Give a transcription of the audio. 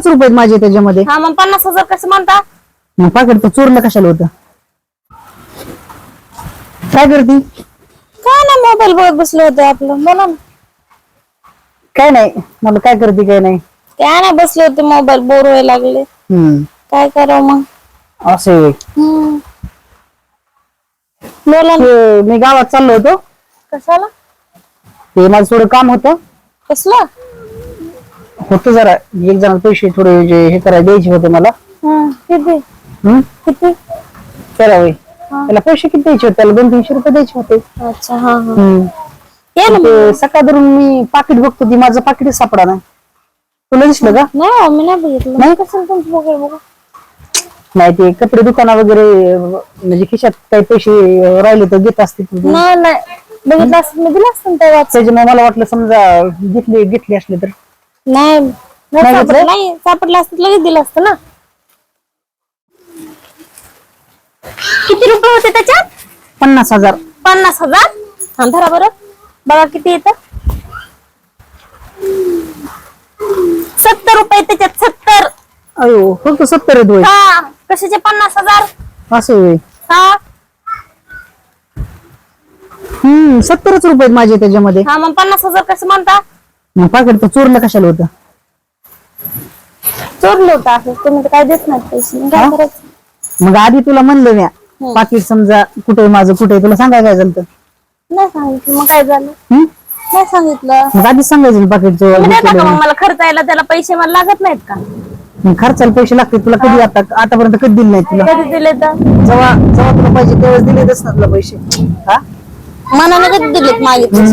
सत्तरच रुपये आहेत माझे त्याच्यामध्ये. हा मग पन्नास हजार कसं म्हणता? मग पाकिट तर चोरलं कशाला होतं? काय करते? काय नाही मोबाईल बघत बसले होते आपलं. बोला ना. काय नाही. मला काय करते काय नाही? काय नाही बसले होते मोबाईल बोर व्हायला लागले. हम्म. काय करावं मग? असं. हम्म. बोला ना. मी गावात चाललो होतो. कशाला? ते माझं थोडं काम होतं. कसलं? होतं जरा. एक जण पैसे थोडे जे हे करायला द्यायचे होते मला. हं, किती? त्याला होय त्याला पैसे किती द्यायचे होते? त्याला दोन तीनशे रुपये द्यायचे होते. अच्छा हा हा. ये ना ते सकाळ धरून मी पाकिट बघतो ती माझं पाकिटच सापडा नाही. तुला दिसलं का? नाही हो, मी नाही बघितलं. नाही? कसं तुमचं बघा? नाही ते कपडे दुकाना वगैरे म्हणजे खिशात काही पैसे राहिले तर घेत असतील नाही नाही. बघितलं असतं मी दिलं असतं ना तेव्हा त्याच्यामुळे मला वाटलं समजा घेतली घेतली असली तर. नाही नाही नाही सापडलं. घेतलं? नाही सापडलं असतं तर लगेच दिलं असतं ना. किती रुपये होते त्याच्यात? पन्नास हजार. पन्नास हजार? हा धरा बरं. बघा किती येतं. सत्तर रुपये त्याच्यात सत्तर. अयो फक्त सत्तर आहेत होय. हा कशाचे पन्नास हजार? असं होय. हा. हम्म सत्तरच रुपये आहेत माझे त्याच्यामध्ये. हा मग पन्नास हजार कसं म्हणता? मग पाकिट तर चोरलं कशाला होतं? चोरलं होतं असं. तुम्ही तर काय देत नाही पैसे. मग काय हा? करायचं? मग आधी तुला म्हणलं म्या पाकिट समजा कुठे माझं कुठे तुला सांगायला काय झालं तर नाही सांगितलं. मग काय झालं? हम्म? नाही सांगितलं. मग आधी सांगायचं पाकिट तुम्ही देता का मग मला खर्चायला त्याला पैसे मला लागत नाहीत का? खर्चाला पैसे लागते तुला कधी आता आतापर्यंत कधी दिले नाही तुला? कधी दिले तर? जेव्हा जेव्हा तुला पाहिजे तेव्हा दिलेच ना तुला पैसे. हा? मनाने कधी दिलेत मागितले